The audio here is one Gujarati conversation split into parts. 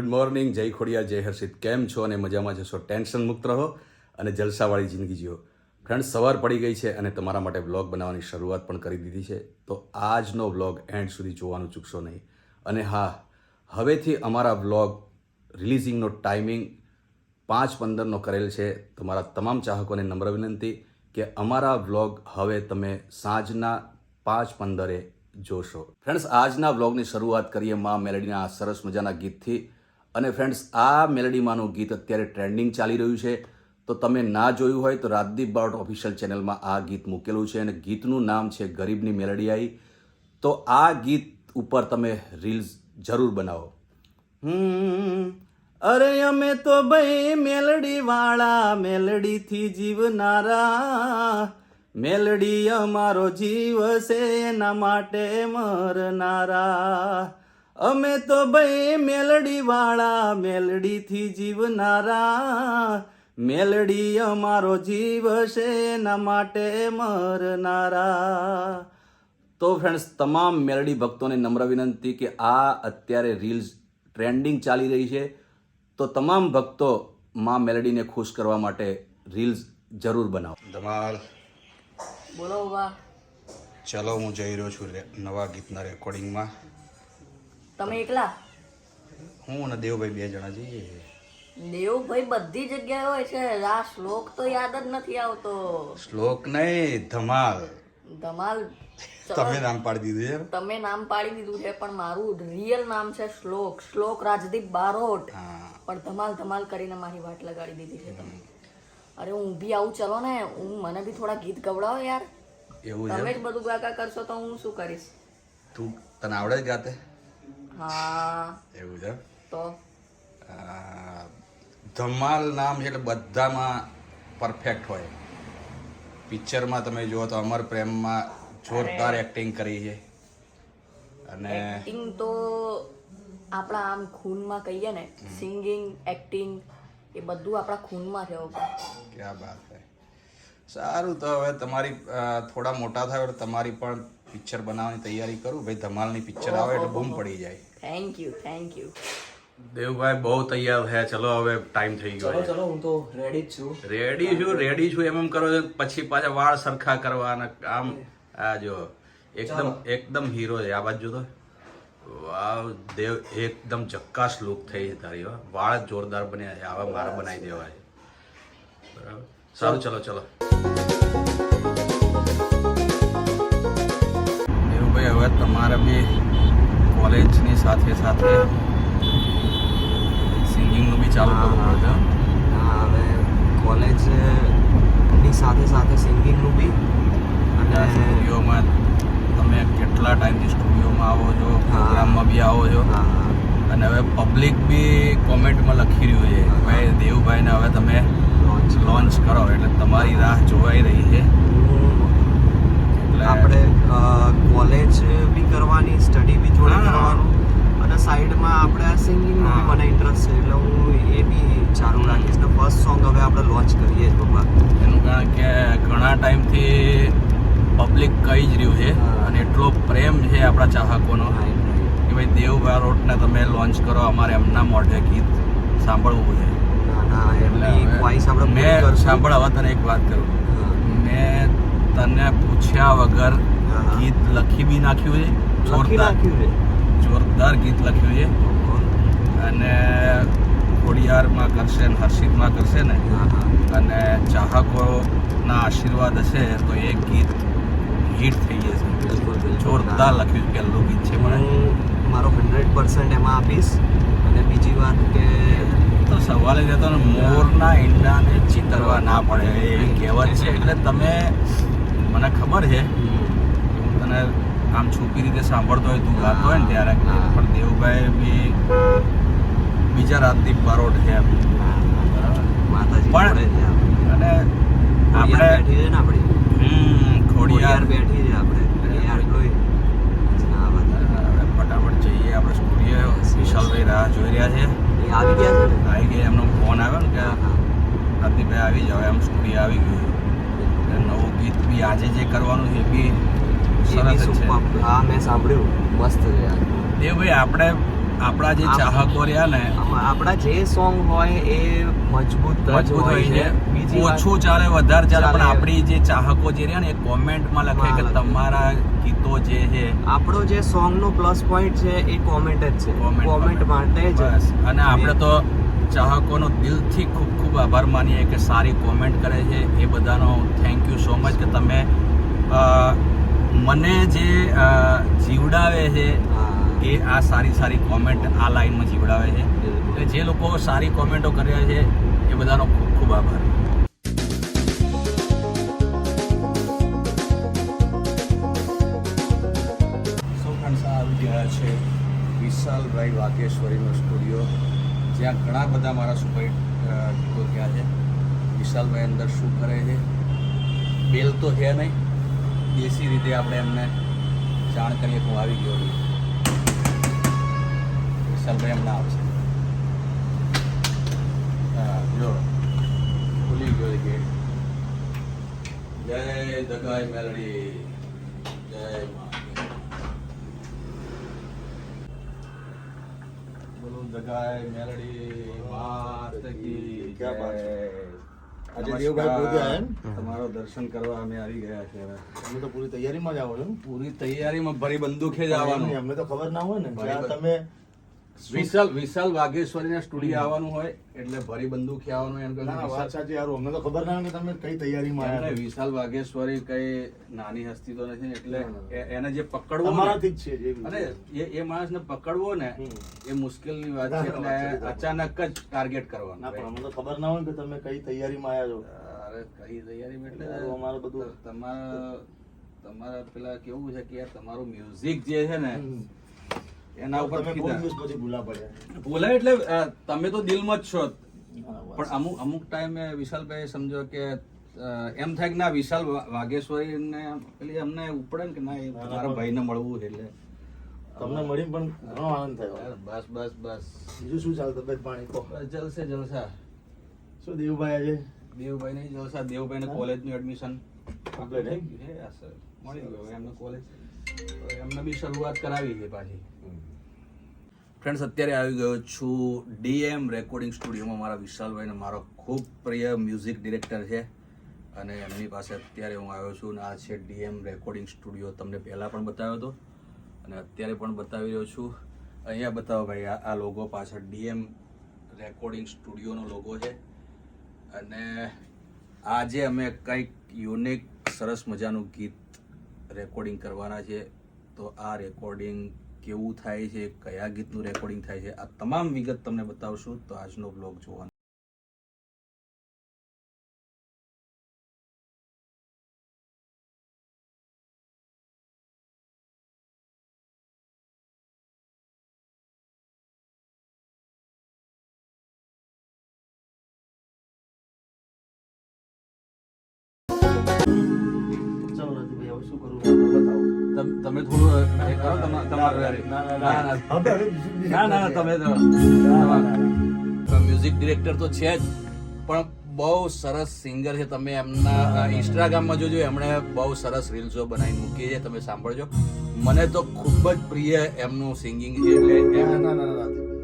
ગુડ મોર્નિંગ, જય ખોડિયા જય હર્ષિત. કેમ છો અને મજામાં જશો ટેન્શન મુક્ત રહો અને જલસાવાળી જિંદગી જીવો. ફ્રેન્ડ સવાર પડી ગઈ છે અને તમારા માટે વ્લોગ બનાવવાની શરૂઆત પણ કરી દીધી છે. તો આજનો વ્લોગ એન્ડ સુધી જોવાનું ચૂકશો નહીં. અને હા, હવેથી અમારા વ્લોગ રિલીઝિંગનો ટાઈમિંગ પાંચ પંદરનો કરેલ છે. તમારા તમામ ચાહકોને નમ્ર વિનંતી કે અમારા વ્લોગ હવે તમે સાંજના પાંચ પંદરે જોશો. ફ્રેન્ડ્સ, આજના વ્લોગની શરૂઆત કરીએ માં મેલેડીના આ સરસ મજાના ગીતથી. અને ફ્રેન્ડ્સ આ મેલેડીમાંનું ગીત અત્યારે ટ્રેન્ડિંગ ચાલી રહ્યું છે. તો તમે ના જોયું હોય તો રાજદીપ બારોટ ઓફિશિયલ ચેનલમાં આ ગીત મૂકેલું છે અને ગીતનું નામ છે ગરીબની મેલડી આવી તો આ ગીત ઉપર તમે રીલ્સ જરૂર બનાવો. હમ, અરે અમે તો ભાઈ મેલડી વાળા મેલડીથી જીવનારા. મેલડી અમારો જીવ છે એના માટે મરનારા. અમે તો ભાઈ મેલડી વાળા મેલડી થી જીવનારા. મેલડી અમારો જીવ છે એના માટે મરનારા. તો ફ્રેન્ડ્સ તમામ મેલડી ભક્તોને નમ્ર વિનંતી કે આ અત્યારે રીલ્સ ટ્રેન્ડિંગ ચાલી રહી છે. તો તમામ ભક્તો માં મેલડીને ખુશ કરવા માટે રીલ્સ જરૂર બનાવો. ધમાલ. બોલો વાહ ચલો હું જઈ રહ્યો છું રે- નવા ગીતના રેકોર્ડિંગમાં તમે એકલા? હું અને દેવભાઈ બે જણા જઈએ દેવભાઈ બધી જગ્યાએ હોય છે. આ શ્લોક તો યાદ જ નથી આવતો. શ્લોક નહીં ધમાલ. ધમાલ? તમે નામ પાડી દીધું છે તમે નામ પાડી દીધું છે પણ મારું રિયલ નામ છે શ્લોક. શ્લોક રાજદીપ બારોટ. પણ ધમાલ ધમાલ કરીને મારી વાટ લગાડી દીધી છે તમે. અરે હું બી આવું ચલો ને. હું મને બી થોડા ગીત ગવડાવો યાર. એવું તમે જ બધું ગાકા કરશો તો હું શું કરીશ? તું તને આવડે જ ગાતે? હા. એવું છે તો? ધમાલ નામ છે એટલે બધામાં પરફેક્ટ હોય. પિક્ચરમાં તમે જુઓ તો અમર પ્રેમમાં જોરદાર એક્ટિંગ કરી છે. અને એક્ટિંગ તો આપણા આમ ખૂનમાં કહીએ ને સિંગિંગ એક્ટિંગ એ બધું આપણા ખૂનમાં છે. ક્યાં બાત છે સારું તો હવે તમારી થોડા મોટા થાય તમારી પણ પિક્ચર બનાવવાની તૈયારી કરું. ભાઈ ધમાલની પિક્ચર આવે એટલે બૂમ પડી જાય. થેન્ક યુ થેન્ક યુ દેવભાઈ બહુ તૈયાર થયા. ચલો હવે ટાઈમ થઈ ગયો ચલો ચલો હું તો રેડી જ છું. રેડી છું રેડી છું. એમ એમ કરો છો પછી પાછા વાળ સરખા કરવાના આમ આ જો એકદમ એકદમ હીરો છે. આ બાજુ તો. વાવ દેવ એકદમ જક્કાસ લુક થઈ છે તારી હો. વાળ જ જોરદાર બન્યા છે. આવા મારા બનાવી દેવા છે બરાબર? સારું ચલો ચલો. દેવભાઈ હવે તમારે બી કોલેજની સાથે સાથે સિંગિંગનું બી ચાલુ કરવું પડશે હા હવે કોલેજની સાથે સાથે સિંગિંગનું બી અને સ્ટુડિયોમાં તમે કેટલા ટાઈમથી સ્ટુડિયોમાં આવો છો પ્રોગ્રામમાં બી આવો છો. અને હવે પબ્લિક બી કોમેન્ટમાં લખી રહ્યું છે ભાઈ દેવભાઈને હવે તમે લોન્ચ લોન્ચ કરો એટલે તમારી રાહ જોવાઈ રહી છે. આપણે કોલેજ બી કરવાની સ્ટડી બી જોડે હા. કરવાનું અને સાઈડમાં હા. મને ઇન્ટરેસ્ટ છે એટલે હું એ બી ચાલુ રાખીશ. ને ફર્સ્ટ સોંગ હવે આપણે લોન્ચ કરીએ જ પપ્પા એનું કારણ કે ઘણા ટાઈમથી પબ્લિક કહી જ રહ્યું છે અને એટલો પ્રેમ છે આપણા ચાહકોનો. કે ભાઈ દેવભાઈ રોડને તમે લોન્ચ કરો અમારે એમના મોઢે ગીત સાંભળવું છે. મેં. સાંભળ હવે તને એક વાત કરું. મેં તને પૂછ્યા વગર ગીત લખી બી નાખ્યું છે? જોરદાર. જોરદાર ગીત લખ્યું છે. અને ખોડિયારમાં કરશે ને હર્ષિતમાં કરશે ને અને ચાહકોના આશીર્વાદ હશે તો એ ગીત હિટ થઈ જશે. જોરદાર લખ્યું કે પહેલું ગીત છે મને. હું મારો હંડ્રેડ પર્સન્ટ એમાં આપીશ. અને બીજી વાત કે તો સવાલ જ હતો ને મોરના ઈંડાને ચિતરવા ના પડે. એ કહેવત છે એટલે તમે મને ખબર છે. તને આમ છુપી રીતે સાંભળતો હોય તું ગાતો હોય ને ત્યારે. પણ દેવભાઈ બી બીજા રાજદીપ બારોટ છે પણ- અને આપણે બેઠી છે ને આપણી. ખોડિયાર. બેઠી છે આપણે. ફટાફટ જઈએ આપણે સ્ટુડિયો વિશાલભાઈ રાહ જોઈ રહ્યા છે. આવી ગયા છે આવી ગયા એમનો ફોન આવ્યો ને કે હા. આવી જાવ એમ સ્ટુડિયો આવી ગયું. નવું ગીત બી આજે જે કરવાનું છે એ બી સરસ છે. હા મેં સાંભળ્યું. મસ્ત છે દેવભાઈ આપણે આપણા જે ચાહકો રહ્યા ને આપણા જે સોંગ હોય એ મજબૂત મજબૂત હોય છે. બીજી ઓછું ચાલે વધારે ચાલે પણ આપણી જે ચાહકો જે રહ્યા ને એ કોમેન્ટમાં લખે કે તમારા ગીતો જે છે આપણો જે સોંગ નો પ્લસ પોઈન્ટ છે એ કોમેન્ટ જ છે. કોમેન્ટ માટે જ. અને આપણે તો ચાહકોનો દિલથી ખૂબ ખૂબ આભાર માનીએ કે સારી કોમેન્ટ કરે છે. એ બધાનો થેન્ક યુ સો મચ કે તમે મને જે જીવડાવે છે. એ આ સારી સારી કોમેન્ટ આ લાઈનમાં જીવડાવે છે. એટલે જે લોકો સારી કોમેન્ટો કરે છે, એ બધાનો ખૂબ ખૂબ આભાર. સો ફ્રેન્ડ્સ આ આવી ગયા છે વાઘેશ્વરીનો સ્ટુડિયો, જ્યાં ઘણા બધા મારા સુભાઈ ગીતો થયા છે. વિશાલભાઈ અંદર શું કરે છે? બેલ તો છે નહીં. દેશી રીતે આપણે એમને જાણ કરીએ કે હું આવી ગયો છું. વિશાલભાઈ હમણાં આવશે. હા જો. ખુલી ગયો ગેટ જય દગાઈ મેલડી. જય બોલો દગાઈ મેલડી માત કી ક્યાં બાત આજે દેવભાઈ પોતે આયા એમ? તમારો દર્શન કરવા અમે આવી ગયા છે હવે. તમે તો પૂરી તૈયારીમાં જ આવો છો? પૂરી તૈયારીમાં ભરી બંદૂકે જ આવવાનું. અમને તો ખબર ના હોય ને. ભાઈ તમે વિશાલ વિશાલ વાઘેશ્વરીના સ્ટુડિયો આવવાનું હોય એટલે ભરી બંદૂકે આવવાનું એમ ના, વાત સાચી યાર અમને તો ખબર ના કે તમે કઈ તૈયારીમાં આવ્યા વિશાલ વાઘેશ્વરી કઈ નાની હસ્તી તો નથી એટલે એને જે પકડવો ને- જ છે અને એ એ માણસને પકડવો ને. એ મુશ્કેલની વાત છે એટલે અચાનક જ ટાર્ગેટ કરવાનું ના પણ અમને તો ખબર ના હોય કે તમે કઈ તૈયારીમાં આવ્યા છો. અરે કઈ તૈયારી એટલે અમારે બધું- તમારા તમારા પેલા કેવું છે કે યાર તમારું મ્યુઝિક જે છે ને. એના ઉપર ભૂલા પડ્યા. બોલાય એટલે તમે તો દિલમાં જ છો. ના, ના, પણ અમુક અમુક ટાઈમે વિશાલભાઈ સમજો કે એમ થાય કે ના વિશાલ વાઘેશ્વરી વાઘેશ્વરીને પેલી અમને ઉપડે ને કે ના એ ના, ના, મારા ભાઈ ભાઈને મળવું છે એટલે. તમને મળી પણ ઘણો આનંદ થયો. બસ બસ બસ. બીજું શું ચાલે તબિયત પાણી? કો જલસે જલસા. શું દેવભાઈ આજે? દેવભાઈ નહીં જલસા. દેવભાઈ ને કોલેજનું એડમિશન Complete, થઈ ગયું છે આ સર. મળી ગયું એમને કોલેજ એમને બી શરૂઆત કરાવી છે પાછી. ફ્રેન્ડ્સ અત્યારે આવી ગયો છું ડીએમ રેકોર્ડિંગ સ્ટુડિયોમાં મારા વિશાલભાઈને મારો ખૂબ પ્રિય મ્યુઝિક ડિરેક્ટર છે. અને એમની પાસે અત્યારે હું આવ્યો છું અને આ છે ડીએમ રેકોર્ડિંગ સ્ટુડિયો. તમને પહેલાં પણ બતાવ્યો હતો અને અત્યારે પણ બતાવી રહ્યો છું. અહીંયા બતાવો ભાઈ આ લોગો પાછળ ડીએમ રેકોર્ડિંગ સ્ટુડિયોનો લોગો છે. અને આજે અમે કંઈક યુનિક, સરસ મજાનું ગીત રેકોર્ડિંગ કરવાના છે. તો આ રેકોર્ડિંગ કેવું થાય છે, કયા ગીતનું રેકોર્ડિંગ થાય છે, આ તમામ વિગત તમને બતાવશું. તો આજનો બ્લોગ જોવાનો હવે શું કરવું? બતાવો. તમે થોડું એ કરો તમારે ના, ના, તમે. મ્યુઝિક ડિરેક્ટર તો છે જ પણ બહુ સરસ સિંગર છે. તમે એમના ઇન્સ્ટાગ્રામમાં જોજો એમણે બહુ સરસ રીલ્સો બનાવીને મૂકી છે. તમે સાંભળજો. મને તો ખૂબ જ પ્રિય એમનું સિંગિંગ છે. એટલે.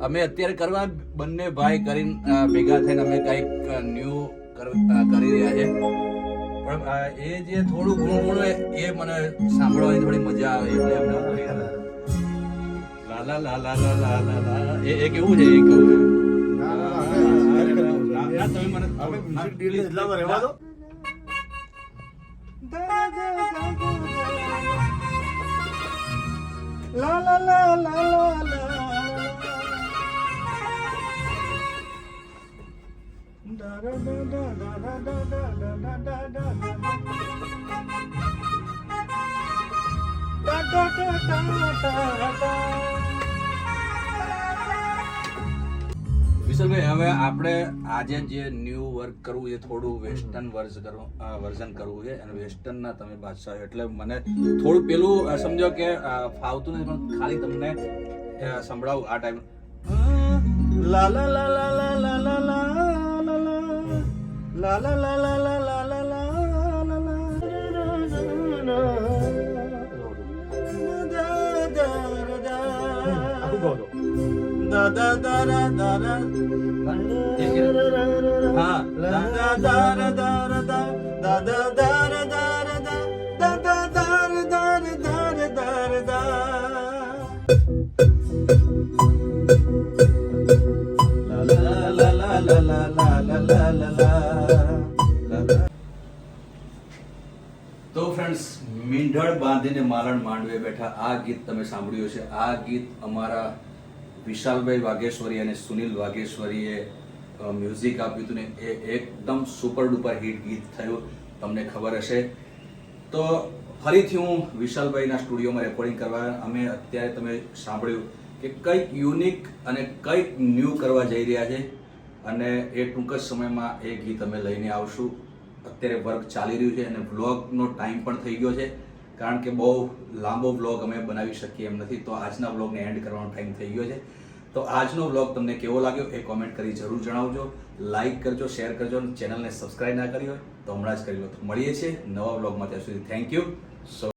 અમે અત્યારે કરવા બંને ભાઈ કરીને ભેગા થઈને અમે કંઈક ન્યૂ કરી રહ્યા છે. પણ એ જે થોડું ઘણું ઘણું એ- એ મને સાંભળવાની થોડી મજા આવે એટલે એમને લા લા લા લા લા લા લા લા. એ એ કેવું છે એ કેવું છે. લા, લા, લા, લા, લા, da, da, da, da, વિશાલભાઈ હવે આપણે આજે જે ન્યૂ વર્ક કરવું છે થોડું વેસ્ટર્ન વર્ઝ કરવું વર્ઝન કરવું છે અને વેસ્ટર્નના તમે બાદશાહ એટલે મને થોડું પેલું સમજો કે ફાવતું નથી પણ ખાલી તમને સંભળાવું આ ટાઈમ લા la લા લા લા લા લા la લા la લા la la ಹೋಗೋದು ಹಾ મીંઢળ બાંધીને મારણ માંડવે બેઠા આ ગીત તમે સાંભળ્યું છે આ ગીત અમારા વિશાલભાઈ વાઘેશ્વરી અને સુનિલ વાઘેશ્વરીએ મ્યુઝિક આપ્યું હતું ને એ એકદમ સુપર ડુપર હિટ ગીત થયું. તમને ખબર હશે. તો ફરીથી હું વિશાલભાઈના સ્ટુડિયોમાં રેકોર્ડિંગ કરવા, અમે અત્યારે તમે સાંભળ્યું કે કંઈક યુનિક અને કંઈક ન્યૂ કરવા જઈ રહ્યા છે. અને એ ટૂંક જ સમયમાં એ ગીત અમે લઈને આવશું. અત્યારે વર્ક ચાલી રહ્યું છે અને વ્લોગનો ટાઈમ પણ થઈ ગયો છે. કારણ કે બહુ લાંબો વ્લોગ અમે બનાવી શકીએ એમ નથી. તો આજના વ્લોગને એન્ડ કરવાનો ટાઈમ થઈ ગયો છે. તો આજનો વ્લોગ તમને કેવો લાગ્યો એ કોમેન્ટ કરી જરૂર જણાવજો. લાઇક કરજો શેર કરજો અને ચેનલને સબસ્ક્રાઇબ ના કરી હોય તો હમણાં જ કરી લો. તો મળીએ છીએ નવા વ્લોગમાં ત્યાં સુધી. Thank you so